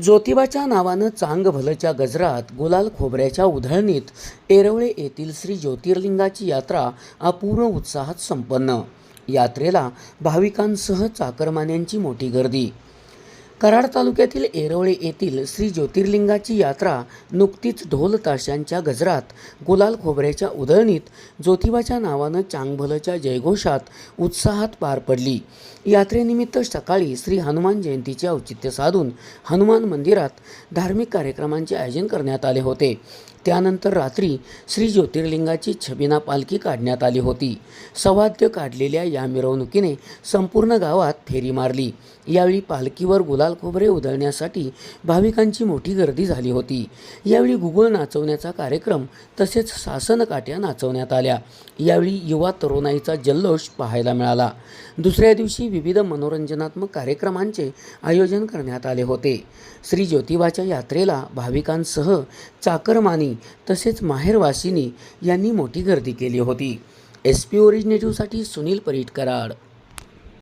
ज्योतिबाच्या नावानं चांग भलच्या गजरात गुलाल खोबऱ्याच्या उधळणीत एरवळे येथील श्री ज्योतिर्लिंगाची यात्रा अपूर्व उत्साहात संपन्न. यात्रेला भाविकांसह चाकरमान्यांची मोठी गर्दी. कराड तालुक्यातील एरोळे येथील श्री ज्योतिर्लिंगाची यात्रा नुकतीच ढोल ताशांच्या गजरात गुलाल खोबऱ्याच्या उधळणीत ज्योतिबाच्या नावानं चांगभलच्या जयघोषात उत्साहात पार पडली. यात्रेनिमित्त सकाळी श्री हनुमान जयंतीचे औचित्य साधून हनुमान मंदिरात धार्मिक कार्यक्रमांचे आयोजन करण्यात आले होते. त्यानंतर रात्री श्री ज्योतिर्लिंगाची छबिना पालखी काढण्यात आली होती. सवाद्य काढलेल्या या मिरवणुकीने संपूर्ण गावात फेरी मारली. यावेळी पालखीवर गुलाल खोबरे उधळण्यासाठी भाविकांची मोठी गर्दी झाली होती. यावेळी गुगळ नाचवण्याचा कार्यक्रम तसेच सासनकाठ्या नाचवण्यात आल्या. यावेळी युवा तरुणाईचा जल्लोष पाहायला मिळाला. दुसऱ्या दिवशी विविध मनोरंजनात्मक कार्यक्रमांचे आयोजन करण्यात आले होते. श्री ज्योतिबाच्या यात्रेला भाविकांसह चाकरमानी तसेच माहेरवासिनी यांनी मोठी गर्दी केली होती. एस पी ओरिजिनेटिव्हसाठी सुनील परीटकराड.